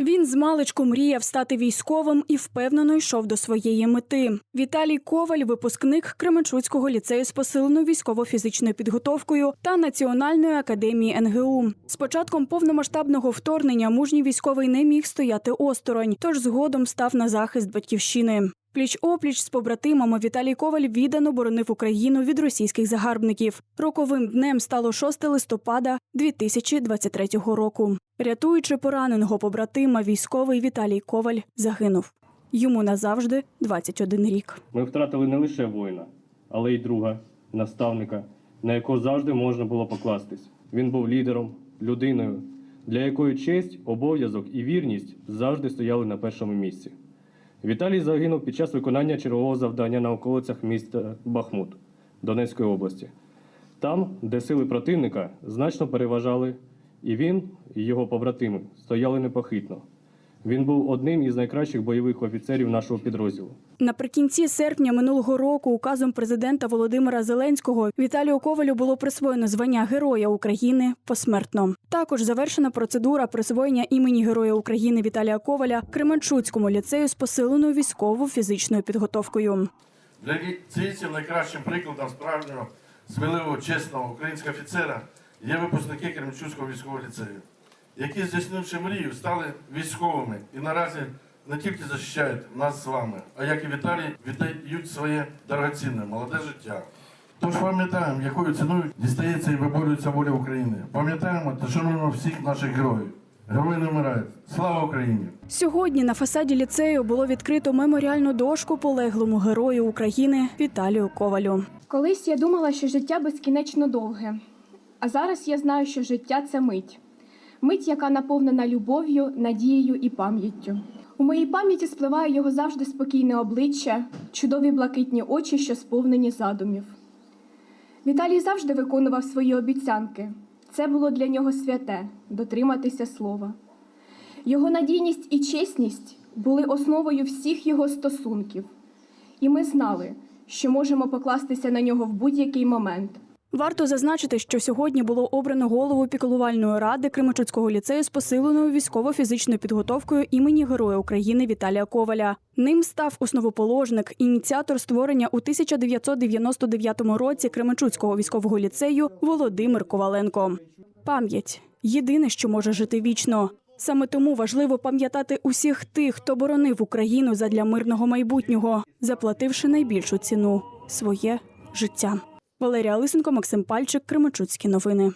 Він з маличку мріяв стати військовим і впевнено йшов до своєї мети. Віталій Коваль, випускник Кременчуцького ліцею з посиленою військово-фізичною підготовкою та Національної академії НГУ. З початком повномасштабного вторгнення мужній військовий не міг стояти осторонь, тож згодом став на захист батьківщини. Пліч опліч з побратимами Віталій Коваль віддано боронив Україну від російських загарбників. Роковим днем стало 6 листопада 2023 року. Рятуючи пораненого побратима, військовий Віталій Коваль загинув. Йому назавжди 21 рік. Ми втратили не лише воїна, але й друга, наставника, на якого завжди можна було покластись. Він був лідером, людиною, для якої честь, обов'язок і вірність завжди стояли на першому місці. Віталій загинув під час виконання чергового завдання на околицях міста Бахмут Донецької області. Там, де сили противника значно переважали, і він, і його побратими стояли непохитно. Він був одним із найкращих бойових офіцерів нашого підрозділу. Наприкінці серпня минулого року указом президента Володимира Зеленського Віталію Ковалю було присвоєно звання Героя України посмертно. Також завершена процедура присвоєння імені Героя України Віталія Коваля Кременчуцькому ліцею з посиленою військово-фізичною підготовкою. Для ліцейців найкращим прикладом справжнього, сміливого, чесного українського офіцера є випускники Кремчуцького військового ліцею, які, здійснивши мрію, стали військовими і наразі не тільки захищають нас з вами, а як і Віталій, віддають своє дорогоцінне молоде життя. Тож пам'ятаємо, якою ціною дістається і виборюється воля України. Пам'ятаємо та шануємо всіх наших героїв. Герої не вмирають. Слава Україні! Сьогодні на фасаді ліцею було відкрито меморіальну дошку полеглому герою України Віталію Ковалю. Колись я думала, що життя безкінечно довге, а зараз я знаю, що життя це мить. Мить, яка наповнена любов'ю, надією і пам'яттю. У моїй пам'яті спливає його завжди спокійне обличчя, чудові блакитні очі, що сповнені задумів. Віталій завжди виконував свої обіцянки. Це було для нього святе дотриматися слова. Його надійність і чесність були основою всіх його стосунків. І ми знали, що можемо покластися на нього в будь-який момент. Варто зазначити, що сьогодні було обрано голову піклувальної ради Кременчуцького ліцею з посиленою військово-фізичною підготовкою імені Героя України Віталія Коваля. Ним став основоположник, ініціатор створення у 1999 році Кременчуцького військового ліцею Володимир Коваленко. Пам'ять єдине, що може жити вічно. Саме тому важливо пам'ятати усіх тих, хто боронив Україну задля мирного майбутнього, заплативши найбільшу ціну своє життя. Валерія Лисенко, Максим Пальчик, Кременчуцькі новини.